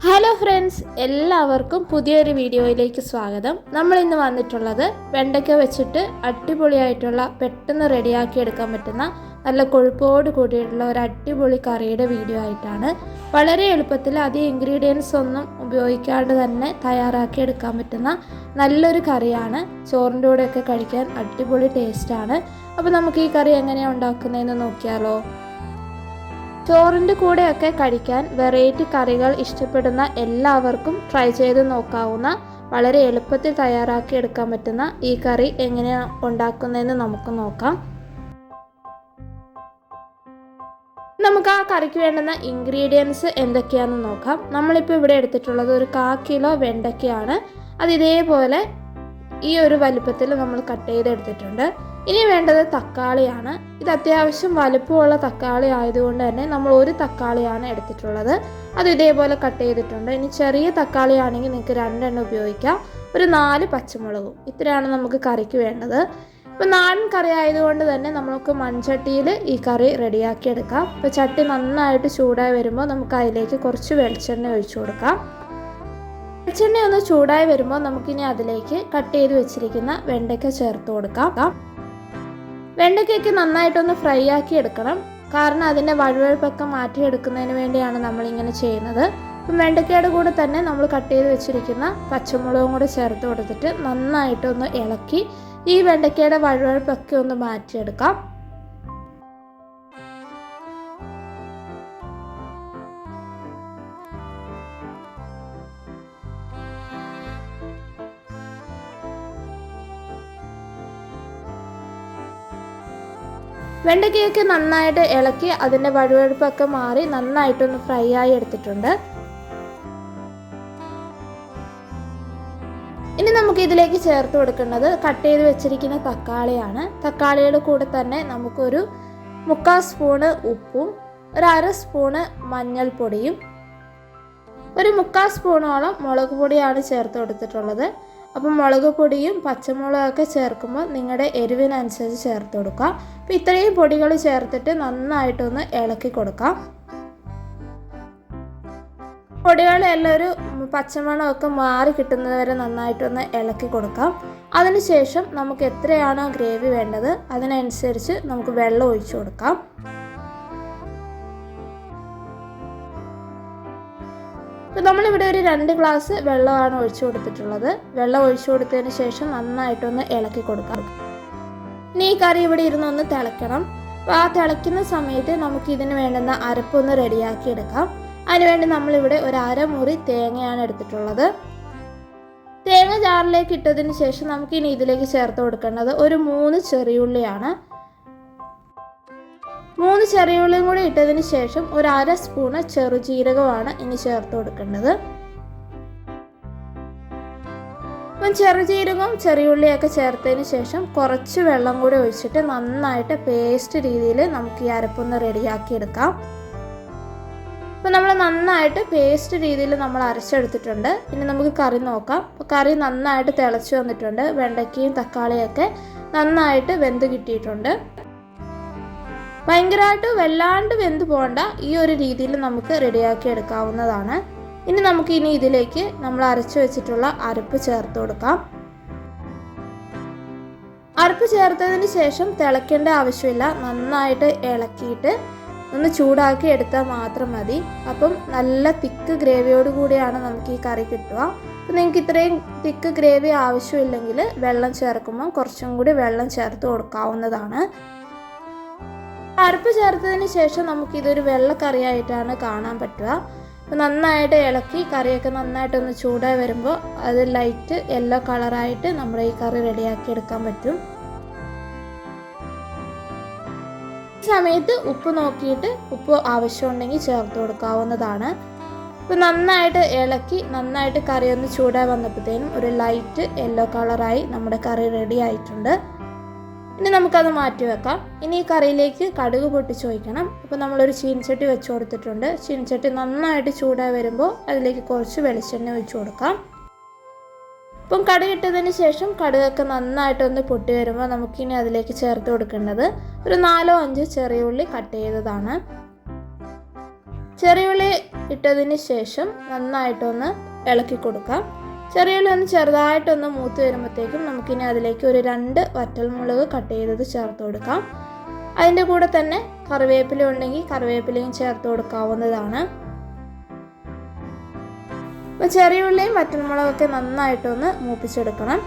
Hello friends എല്ലാവർക്കും പുതിയൊരു വീഡിയോയിലേക്ക് സ്വാഗതം. നമ്മൾ ഇന്ന് വന്നിട്ടുള്ളത് വെണ്ടയ്ക്ക വെച്ചിട്ട് അടിപൊളിയായിട്ടുള്ള പെട്ടെന്ന് റെഡിയാക്കി എടുക്കാൻ പറ്റുന്ന നല്ല കൊഴുപ്പോട് കൂടിയിട്ടുള്ള ഒരു അടിപൊളി കറിയുടെ വീഡിയോ ആയിട്ടാണ്. വളരെ എളുപ്പത്തിൽ അധികം ഇൻഗ്രീഡിയൻസ് ഒന്നും ഉപയോഗിക്കാണ്ട് തന്നെ തയ്യാറാക്കി എടുക്കാൻ പറ്റുന്ന നല്ലൊരു കറിയാണ്. ചോറിന്റെ കൂടെയൊക്കെ കഴിക്കാൻ അടിപൊളി ടേസ്റ്റാണ് അപ്പോൾ നമുക്ക് ഈ കറി എങ്ങനെയാണ് ഉണ്ടാക്കുന്നതെന്ന് നോക്കിയാലോ. ചോറിന്റെ കൂടെയൊക്കെ കഴിക്കാൻ വെറൈറ്റി കറികൾ ഇഷ്ടപ്പെടുന്ന എല്ലാവർക്കും ട്രൈ ചെയ്ത് നോക്കാവുന്ന വളരെ എളുപ്പത്തിൽ തയ്യാറാക്കി എടുക്കാൻ പറ്റുന്ന ഈ കറി എങ്ങനെയാണ് ഉണ്ടാക്കുന്നതെന്ന് നമുക്ക് നോക്കാം. നമുക്ക് ആ കറിക്ക് വേണ്ടുന്ന ഇൻഗ്രീഡിയൻസ് എന്തൊക്കെയാണെന്ന് നോക്കാം. നമ്മളിപ്പോൾ ഇവിടെ എടുത്തിട്ടുള്ളത് ഒരു കാ കിലോ വെണ്ടയ്ക്കയാണ്. അത് ഇതേപോലെ ഈ ഒരു വലുപ്പത്തിൽ നമ്മൾ കട്ട് ചെയ്തെടുത്തിട്ടുണ്ട്. ഇനി വേണ്ടത് തക്കാളിയാണ്. ഇത് അത്യാവശ്യം വലുപ്പമുള്ള തക്കാളി ആയതുകൊണ്ട് തന്നെ നമ്മൾ ഒരു തക്കാളിയാണ് എടുത്തിട്ടുള്ളത്. അത് ഇതേപോലെ കട്ട് ചെയ്തിട്ടുണ്ട്. ഇനി ചെറിയ തക്കാളി ആണെങ്കിൽ നിങ്ങൾക്ക് രണ്ടെണ്ണം ഉപയോഗിക്കാം. ഒരു നാല് പച്ചമുളകും. ഇത്രയാണ് നമുക്ക് കറിക്ക് വേണ്ടത്. ഇപ്പോൾ നാടൻ കറി ആയതുകൊണ്ട് തന്നെ നമുക്ക് മൺചട്ടിയിൽ ഈ കറി റെഡിയാക്കി എടുക്കാം ഇപ്പോൾ ചട്ടി നന്നായിട്ട് ചൂടായി വരുമ്പോൾ നമുക്ക് അതിലേക്ക് കുറച്ച് വെളിച്ചെണ്ണ ഒഴിച്ചു കൊടുക്കാം. വെളിച്ചെണ്ണ ഒന്ന് ചൂടായി വരുമ്പോൾ നമുക്കിനി അതിലേക്ക് കട്ട് ചെയ്ത് വെച്ചിരിക്കുന്ന വെണ്ടയ്ക്ക ചേർത്ത് കൊടുക്കാം. വെണ്ടയ്ക്കൊക്കെ നന്നായിട്ടൊന്ന് ഫ്രൈ ആക്കി എടുക്കണം. കാരണം അതിന്റെ വഴുവഴുപ്പൊക്കെ മാറ്റിയെടുക്കുന്നതിന് വേണ്ടിയാണ് നമ്മളിങ്ങനെ ചെയ്യുന്നത്. അപ്പം വെണ്ടയ്ക്കയുടെ കൂടെ തന്നെ നമ്മൾ കട്ട് ചെയ്ത് വെച്ചിരിക്കുന്ന പച്ചമുളകും കൂടെ ചേർത്ത് കൊടുത്തിട്ട് നന്നായിട്ടൊന്ന് ഇളക്കി ഈ വെണ്ടയ്ക്കയുടെ വഴുവഴുപ്പൊക്കെ ഒന്ന് മാറ്റിയെടുക്കാം. വെണ്ടയ്ക്കയൊക്കെ നന്നായിട്ട് ഇളക്കി അതിന്റെ വഴുവഴുപ്പൊക്കെ മാറി നന്നായിട്ടൊന്ന് ഫ്രൈ ആയി എടുത്തിട്ടുണ്ട്. ഇനി നമുക്ക് ഇതിലേക്ക് ചേർത്ത് കൊടുക്കേണ്ടത് കട്ട് ചെയ്ത് വെച്ചിരിക്കുന്ന തക്കാളിയാണ്. തക്കാളിയുടെ കൂടെ തന്നെ നമുക്കൊരു മുക്കാൽ സ്പൂണ് ഉപ്പും ഒരു അര സ്പൂണ് മഞ്ഞൾപ്പൊടിയും ഒരു മുക്കാൽ സ്പൂണോളം മുളക് പൊടിയാണ് ചേർത്ത് കൊടുത്തിട്ടുള്ളത്. അപ്പം മുളക് പൊടിയും പച്ചമുളകൊക്കെ ചേർക്കുമ്പോൾ നിങ്ങളുടെ എരിവിനനുസരിച്ച് ചേർത്ത് കൊടുക്കുക. അപ്പോൾ ഇത്രയും പൊടികൾ ചേർത്തിട്ട് നന്നായിട്ടൊന്ന് ഇളക്കി കൊടുക്കാം. പൊടികളെല്ലാം ഒരു പച്ചമണമൊക്കെ മാറി കിട്ടുന്നത് വരെ നന്നായിട്ടൊന്ന് ഇളക്കി കൊടുക്കാം. അതിനുശേഷം നമുക്ക് എത്രയാണോ ഗ്രേവി വേണ്ടത് അതിനനുസരിച്ച് നമുക്ക് വെള്ളം ഒഴിച്ചു കൊടുക്കാം. നമ്മളിവിടെ ഒരു രണ്ട് ഗ്ലാസ് വെള്ളമാണ് ഒഴിച്ചു കൊടുത്തിട്ടുള്ളത്. വെള്ളം ഒഴിച്ചു കൊടുത്തതിന് ശേഷം നന്നായിട്ടൊന്ന് ഇളക്കി കൊടുക്കാം. ഇനി ഈ കറി ഇവിടെ ഇരുന്നൊന്ന് തിളയ്ക്കണം. അപ്പോൾ ആ തിളയ്ക്കുന്ന സമയത്ത് നമുക്ക് ഇതിന് വേണ്ടുന്ന അരപ്പൊന്ന് റെഡിയാക്കി എടുക്കാം. അതിനുവേണ്ടി നമ്മളിവിടെ ഒരു അരമുറി തേങ്ങയാണ് എടുത്തിട്ടുള്ളത്. തേങ്ങ ജാറിലേക്ക് ഇട്ടതിന് ശേഷം നമുക്ക് ഇനി ഇതിലേക്ക് ചേർത്ത് കൊടുക്കേണ്ടത് ഒരു മൂന്ന് ചെറിയുള്ളിയാണ്. മൂന്ന് ചെറിയുള്ളിയും കൂടി ഇട്ടതിന് ശേഷം ഒരു അര സ്പൂണ് ചെറുജീരകമാണ് ഇനി ചേർത്ത് കൊടുക്കേണ്ടത്. അപ്പം ചെറുജീരകവും ചെറിയുള്ളിയൊക്കെ ചേർത്തതിന് ശേഷം കുറച്ച് വെള്ളം കൂടി ഒഴിച്ചിട്ട് നന്നായിട്ട് പേസ്റ്റ് രീതിയിൽ നമുക്ക് ഈ അരപ്പൊന്ന് റെഡിയാക്കി എടുക്കാം അപ്പോൾ നമ്മൾ നന്നായിട്ട് പേസ്റ്റ് രീതിയിൽ നമ്മൾ അരച്ചെടുത്തിട്ടുണ്ട്. ഇനി നമുക്ക് കറി നോക്കാം. അപ്പോൾ കറി നന്നായിട്ട് തിളച്ച് വന്നിട്ടുണ്ട്. വെണ്ടയ്ക്കയും തക്കാളിയൊക്കെ നന്നായിട്ട് വെന്ത് കിട്ടിയിട്ടുണ്ട്. ഭയങ്കരമായിട്ട് വല്ലാണ്ട് വെന്ത് പോകണ്ട ഈ ഒരു രീതിയിൽ നമുക്ക് റെഡിയാക്കി എടുക്കാവുന്നതാണ്. ഇനി നമുക്ക് ഇനി ഇതിലേക്ക് നമ്മൾ അരച്ചു വെച്ചിട്ടുള്ള അരപ്പ് ചേർത്ത് കൊടുക്കാം. അരപ്പ് ചേർത്തതിന് ശേഷം തിളയ്ക്കേണ്ട ആവശ്യമില്ല. നന്നായിട്ട് ഇളക്കിയിട്ട് ഒന്ന് ചൂടാക്കി എടുത്താൽ മാത്രം മതി. അപ്പം നല്ല തിക്ക് ഗ്രേവിയോട് കൂടിയാണ് നമുക്ക് ഈ കറി കിട്ടുക. അപ്പം നിങ്ങൾക്ക് ഇത്രയും തിക്ക് ഗ്രേവി ആവശ്യമില്ലെങ്കിൽ വെള്ളം ചേർക്കുമ്പോൾ കുറച്ചും കൂടി വെള്ളം ചേർത്ത് കൊടുക്കാവുന്നതാണ്. അരപ്പ് ചേർത്തതിന് ശേഷം നമുക്കിതൊരു വെള്ളക്കറിയായിട്ടാണ് കാണാൻ പറ്റുക. അപ്പോൾ നന്നായിട്ട് ഇളക്കി കറിയൊക്കെ നന്നായിട്ടൊന്ന് ചൂടായി വരുമ്പോൾ അത് ലൈറ്റ് യെല്ലോ കളറായിട്ട് നമ്മൾ ഈ കറി റെഡിയാക്കി എടുക്കാൻ പറ്റും. ഈ സമയത്ത് ഉപ്പ് നോക്കിയിട്ട് ഉപ്പ് ആവശ്യമുണ്ടെങ്കിൽ ചേർത്ത് കൊടുക്കാവുന്നതാണ്. ഇപ്പോൾ നന്നായിട്ട് ഇളക്കി നന്നായിട്ട് കറി ഒന്ന് ചൂടായി വന്നപ്പോഴത്തേനും ഒരു ലൈറ്റ് യെല്ലോ കളറായി നമ്മുടെ കറി റെഡി ആയിട്ടുണ്ട്. ഇനി നമുക്കത് മാറ്റി വെക്കാം. ഇനി ഈ കറിയിലേക്ക് കടുക് പൊട്ടിച്ച് വയ്ക്കണം അപ്പോൾ നമ്മളൊരു ചീനച്ചട്ടി വെച്ച് കൊടുത്തിട്ടുണ്ട്. ചീനച്ചട്ടി നന്നായിട്ട് ചൂടായി വരുമ്പോൾ അതിലേക്ക് കുറച്ച് വെളിച്ചെണ്ണ ഒഴിച്ചു കൊടുക്കാം. ഇപ്പം കടുക് ഇട്ടതിന് ശേഷം കടുകൊക്കെ നന്നായിട്ടൊന്ന് പൊട്ടി വരുമ്പോൾ നമുക്കിനി അതിലേക്ക് ചേർത്ത് കൊടുക്കേണ്ടത് ഒരു നാലോ അഞ്ചോ ചെറിയ ഉള്ളി കട്ട് ചെയ്തതാണ്. ചെറിയ ഉള്ളി ഇട്ടതിന് ശേഷം നന്നായിട്ടൊന്ന് ഇളക്കി കൊടുക്കാം. ചെറിയ ഉള്ളി ഒന്ന് ചെറുതായിട്ടൊന്ന് മൂത്ത് വരുമ്പോഴത്തേക്കും നമുക്കിനി അതിലേക്ക് ഒരു രണ്ട് വറ്റൽമുളക് കട്ട് ചെയ്തത് ചേർത്ത് കൊടുക്കാം. അതിന്റെ കൂടെ തന്നെ കറിവേപ്പില ഉണ്ടെങ്കിൽ കറിവേപ്പിലയും ചേർത്ത് കൊടുക്കാവുന്നതാണ്. അപ്പോൾ ചെറിയുള്ളിയും വറ്റൽമുളകൊക്കെ നന്നായിട്ടൊന്ന് മൂപ്പിച്ചെടുക്കണം.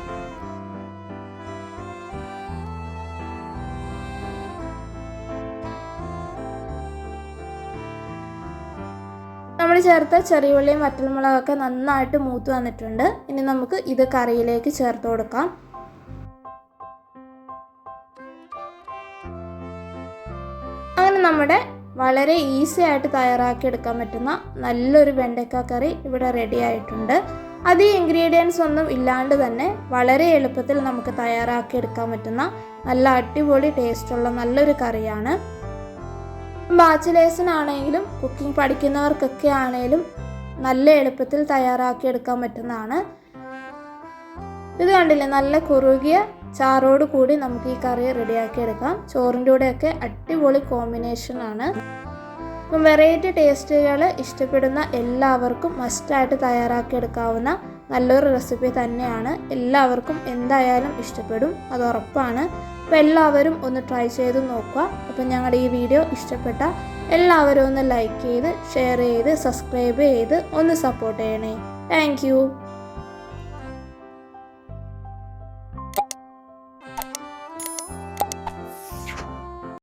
നമ്മൾ ചേർത്ത ചെറിയ ഉള്ളിയും വറ്റൽമുളകൊക്കെ നന്നായിട്ട് മൂത്ത് വന്നിട്ടുണ്ട്. ഇനി നമുക്ക് ഇത് കറിയിലേക്ക് ചേർത്ത് കൊടുക്കാം. അങ്ങനെ നമ്മുടെ വളരെ ഈസി ആയിട്ട് തയ്യാറാക്കി എടുക്കാൻ പറ്റുന്ന നല്ലൊരു വെണ്ടയ്ക്ക കറി ഇവിടെ റെഡി ആയിട്ടുണ്ട്. അത് ഇൻഗ്രീഡിയൻസ് ഒന്നും ഇല്ലാണ്ട് തന്നെ വളരെ എളുപ്പത്തിൽ നമുക്ക് തയ്യാറാക്കി എടുക്കാൻ പറ്റുന്ന നല്ല അടിപൊളി ടേസ്റ്റുള്ള നല്ലൊരു കറിയാണ്. ബാച്ചിലേഴ്സിനാണെങ്കിലും കുക്കിംഗ് പഠിക്കുന്നവർക്കൊക്കെ ആണെങ്കിലും നല്ല എളുപ്പത്തിൽ തയ്യാറാക്കി എടുക്കാൻ പറ്റുന്നതാണ്. ഇത് കണ്ടില്ലേ? നല്ല കുറുകിയ ചാറോട് കൂടി നമുക്ക് ഈ കറി റെഡിയാക്കി എടുക്കാം ചോറിന്റെ കൂടെയൊക്കെ അടിപൊളി കോമ്പിനേഷനാണ്. അപ്പം വെറൈറ്റി ടേസ്റ്റുകൾ ഇഷ്ടപ്പെടുന്ന എല്ലാവർക്കും മസ്റ്റായിട്ട് തയ്യാറാക്കി എടുക്കാവുന്ന നല്ലൊരു റെസിപ്പി തന്നെയാണ്. എല്ലാവർക്കും എന്തായാലും ഇഷ്ടപ്പെടും. അത് ഉറപ്പാണ്. അപ്പോൾ എല്ലാവരും ഒന്ന് ട്രൈ ചെയ്ത് നോക്കുക. അപ്പം ഞങ്ങളുടെ ഈ വീഡിയോ ഇഷ്ടപ്പെട്ട എല്ലാവരും ഒന്ന് ലൈക്ക് ചെയ്ത് ഷെയർ ചെയ്ത് സബ്സ്ക്രൈബ് ചെയ്ത് ഒന്ന് സപ്പോർട്ട് ചെയ്യണേ. താങ്ക്